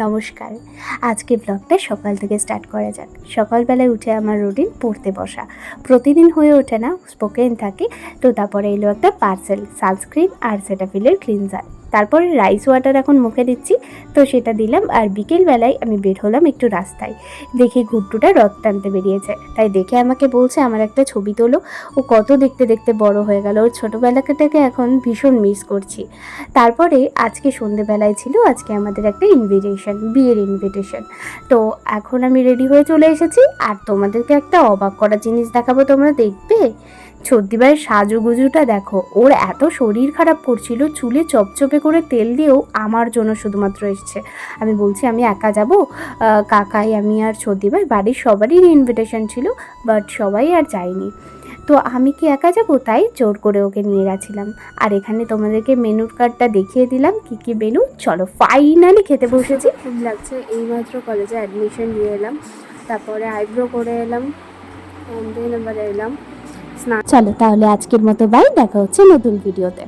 নমস্কার। আজকে ব্লগটা সকাল থেকে স্টার্ট করা যাক। সকালবেলায় উঠে আমার রুটিন পড়তে বসা। প্রতিদিন হয়ে ওঠে না স্পোকেন থাকে, তো তারপরে এলো একটা পার্সেল সানস্ক্রিন আর সেটাফিলের ক্লিনজার তারপরে রাইস ওয়াটার এখন মুখে দিচ্ছি। তো সেটা দিলাম আর বিকেলবেলায় আমি বের হলাম একটু রাস্তায়। দেখি ঘুট্টুটা রথ টানতে বেরিয়েছে। তাই দেখে আমাকে বলছে, আমার একটা ছবি তোলো। ও কত দেখতে দেখতে বড় হয়ে গেল। ওর ছোটোবেলাটাকে এখন ভীষণ মিস করছি। তারপরে আজকে সন্ধেবেলায় ছিল, আজকে আমাদের একটা ইনভিটেশন বিয়ের ইনভিটেশন তো এখন আমি রেডি হয়ে চলে এসেছি। আর তোমাদেরকে একটা অবাক করা জিনিস দেখাবো, তোমরা দেখবে? ছদ্দিবার সাজুগুজুটা দেখো, ওর এত শরীর খারাপ করছিল, চুলে চপচপে করে তেল দিয়েও আমার জন্য শুধুমাত্র এসছে। আমি বলছি, আমি একা যাব? কাকাই, আমি আর ছদ্দিবার বাড়ির সবারই ইনভিটেশন ছিল বাট সবাই আর যায়নি। তো আমি কি একা যাব? তাই জোর করে ওকে নিয়ে গেছিলাম। আর এখানে তোমাদেরকে মেনুর কার্ডটা দেখিয়ে দিলাম, কি কি মেনু চলো ফাইনালি খেতে বসেছি। খুব লাগছে, এইমাত্র কলেজে অ্যাডমিশন নিয়ে এলাম, তারপরে আইব্রো করে এলাম দেন এবার এলাম। স্নান চলো তাহলে আজকের মতো বাই দেখা হচ্ছে নতুন ভিডিওতে।